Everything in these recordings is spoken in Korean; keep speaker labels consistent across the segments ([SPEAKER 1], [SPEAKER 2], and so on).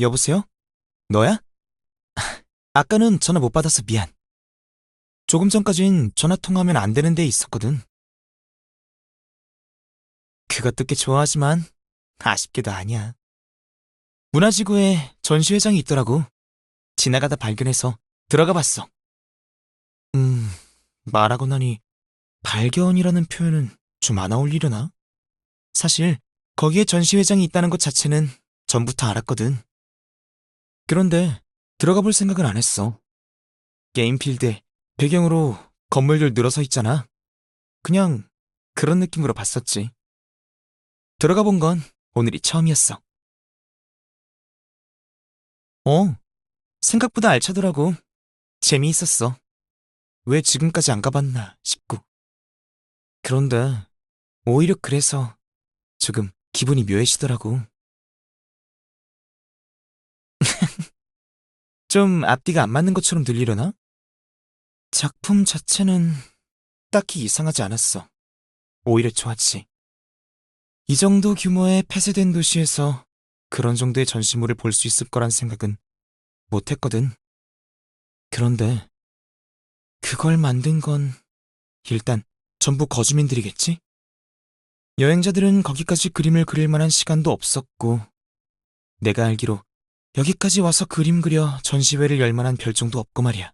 [SPEAKER 1] 여보세요? 너야? 아까는 전화 못 받아서 미안. 조금 전까진 전화 통화하면 안 되는 데 있었거든. 그것도 꽤 좋아하지만 아쉽게도 아니야. 문화지구에 전시회장이 있더라고. 지나가다 발견해서 들어가 봤어. 음, 말하고 나니 발견이라는 표현은 좀 안 어울리려나? 사실 거기에 전시회장이 있다는 것 자체는 전부터 알았거든. 그런데 들어가 볼 생각은 안 했어. 게임 필드에 배경으로 건물들 늘어서 있잖아. 그냥 그런 느낌으로 봤었지. 들어가 본 건 오늘이 처음이었어. 어, 생각보다 알차더라고. 재미있었어. 왜 지금까지 안 가봤나 싶고. 그런데 오히려 그래서 조금 기분이 묘해지더라고. 좀 앞뒤가 안 맞는 것처럼 들리려나? 작품 자체는 딱히 이상하지 않았어. 오히려 좋았지. 이 정도 규모의 폐쇄된 도시에서 그런 정도의 전시물을 볼 수 있을 거란 생각은 못 했거든. 그런데 그걸 만든 건 일단 전부 거주민들이겠지? 여행자들은 거기까지 그림을 그릴 만한 시간도 없었고 내가 알기로 여기까지 와서 그림 그려 전시회를 열 만한 별종도 없고 말이야.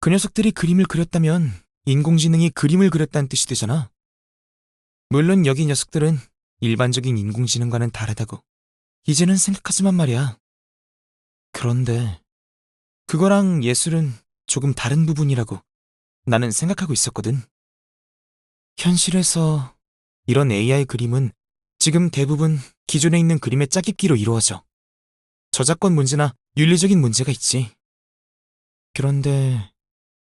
[SPEAKER 1] 그 녀석들이 그림을 그렸다면 인공지능이 그림을 그렸다는 뜻이 되잖아. 물론 여기 녀석들은 일반적인 인공지능과는 다르다고. 이제는 생각하지만 말이야. 그런데 그거랑 예술은 조금 다른 부분이라고 나는 생각하고 있었거든. 현실에서 이런 AI 그림은 지금 대부분 기존에 있는 그림의 짜깁기로 이루어져. 저작권 문제나 윤리적인 문제가 있지. 그런데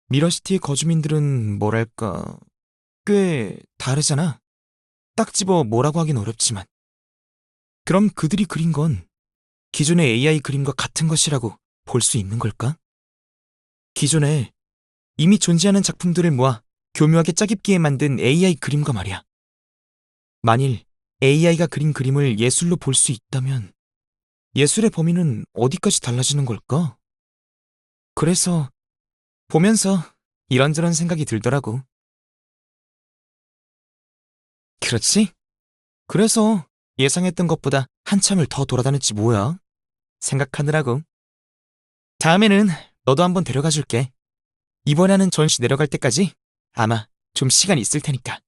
[SPEAKER 1] 미러시티의 거주민들은 뭐랄까 꽤 다르잖아. 딱 집어 뭐라고 하긴 어렵지만. 그럼 그들이 그린 건 기존의 AI 그림과 같은 것이라고 볼 수 있는 걸까? 기존에 이미 존재하는 작품들을 모아 교묘하게 짜깁기에 만든 AI 그림과 말이야. 만일 AI가 그린 그림을 예술로 볼 수 있다면 예술의 범위는 어디까지 달라지는 걸까? 그래서 보면서 이런저런 생각이 들더라고. 그렇지? 그래서 예상했던 것보다 한참을 더 돌아다녔지 뭐야. 생각하느라고. 다음에는 너도 한번 데려가 줄게. 이번에 하는 전시 내려갈 때까지 아마 좀 시간 있을 테니까.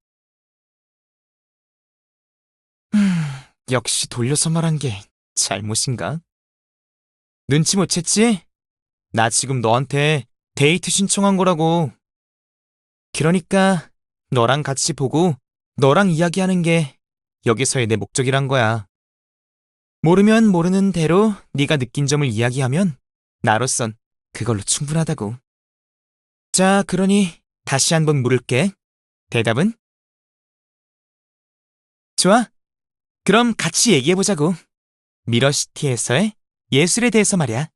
[SPEAKER 1] 역시 돌려서 말한 게 잘못인가? 눈치 못 챘지? 나 지금 너한테 데이트 신청한 거라고. 그러니까 너랑 같이 보고 너랑 이야기하는 게 여기서의 내 목적이란 거야. 모르면 모르는 대로 네가 느낀 점을 이야기하면 나로선 그걸로 충분하다고. 자, 그러니 다시 한번 물을게. 대답은? 좋아. 그럼 같이 얘기해보자고. 미러시티에서의 예술에 대해서 말이야.